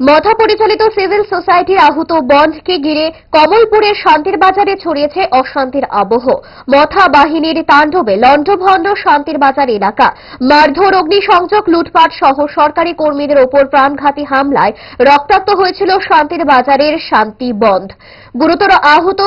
মথা পরিচালিত সিভিল সোসাইটির আহত বন্ধকে ঘিরে কমলপুরের শান্তির বাজারে ছড়িয়েছে অশান্তির আবহ। মথা বাহিনীর তাণ্ডবে লণ্ডভণ্ড শান্তির বাজার এলাকা। মারধর, অগ্নিসংযোগ, লুটপাট সহ সরকারি কর্মীদের ওপর প্রাণঘাতী হামলায় রক্তাক্ত হয়েছিল শান্তির বাজারের শান্তি বন্ধ। গুরুতর আহত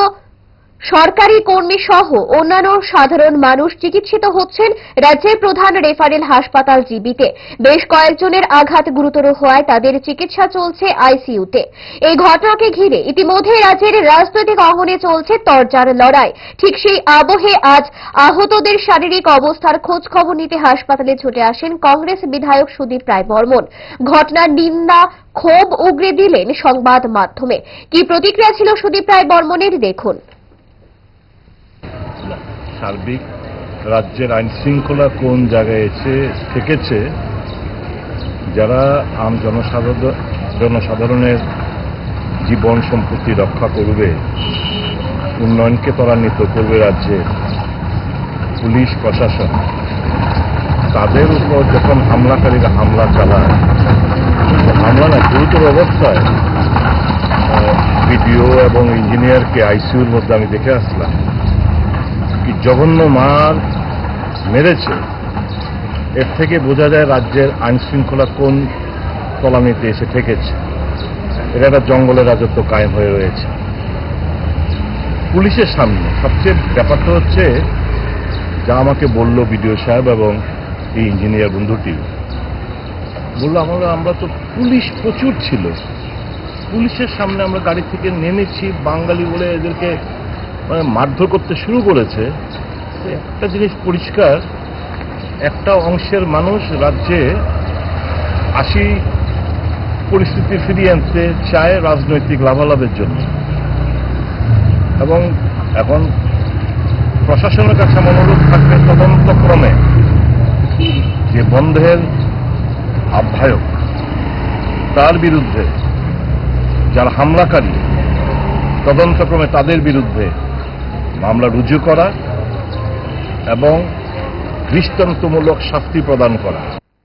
সরকারি কর্মী সহ অন্যান্য সাধারণ মানুষ চিকিৎসিত হচ্ছেন রাজ্যের প্রধান রেফারেল হাসপাতাল জিবিতে। বেশ কয়েকজনের আঘাত গুরুতর হওয়ায় তাদের চিকিৎসা চলছে আইসিইউতে। এই ঘটনাকে ঘিরে ইতিমধ্যে রাজ্যের রাজনৈতিক অঙ্গনে চলছে তরজার লড়াই। ঠিক সেই আবহে আজ আহতদের শারীরিক অবস্থার খোঁজ খবর নিতে হাসপাতালে ছুটে আসেন কংগ্রেস বিধায়ক সুদীপ রায় বর্মন। ঘটনার নিন্দা, ক্ষোভ উগরে দিলেন সংবাদ মাধ্যমে। কি প্রতিক্রিয়া ছিল সুদীপ রায় বর্মনের, দেখুন। সার্বিক রাজ্যের আইন শৃঙ্খলা কোন জায়গায় এসে থেকেছে, যারা আম জনসাধারণ, জনসাধারণের জীবন সম্পত্তি রক্ষা করবে, উন্নয়নকে ত্বরান্বিত করবে রাজ্যে, পুলিশ, প্রশাসন, তাদের উপর যখন হামলাকারীরা হামলা চালায় হামলা না, গুরুতর অবস্থায় বিডিও এবং ইঞ্জিনিয়ারকে আইসিইউর মধ্যে আমি দেখে আসলাম। কি জঘন্য মার মেরেছে? এর থেকে বোঝা যায় রাজ্যের আইন শৃঙ্খলা কোন তলানিতে এসে ঠেকেছে। এটা একটা জঙ্গলের রাজত্ব কায়েম হয়ে রয়েছে। পুলিশের সামনে সবচেয়ে ব্যাপারটা হচ্ছে, যা আমাকে বলল বিডিও সাহেব এবং এই ইঞ্জিনিয়ার বন্ধুটি। বলল, আমরা আমরা তো পুলিশ প্রচুর ছিল। পুলিশের সামনে আমরা গাড়ি থেকে নেমেছি। বাঙালি বলে এদেরকে মানে মারধর করতে শুরু করেছে, একটা জিনিস পরিষ্কার, একটা অংশের মানুষ রাজ্যে আসি পরিস্থিতি ফিরিয়ে আনতে চায় রাজনৈতিক লাভালাভের জন্য। এবং এখন প্রশাসনের কাছে অনুরোধ থাকবে তদন্তক্রমে যে বন্ধের আহ্বায়ক তার বিরুদ্ধে যারা হামলাকারী, তদন্তক্রমে তাদের বিরুদ্ধে মামলা রুজু করা এবং দৃষ্টান্তমূলক শাস্তি প্রদান করা।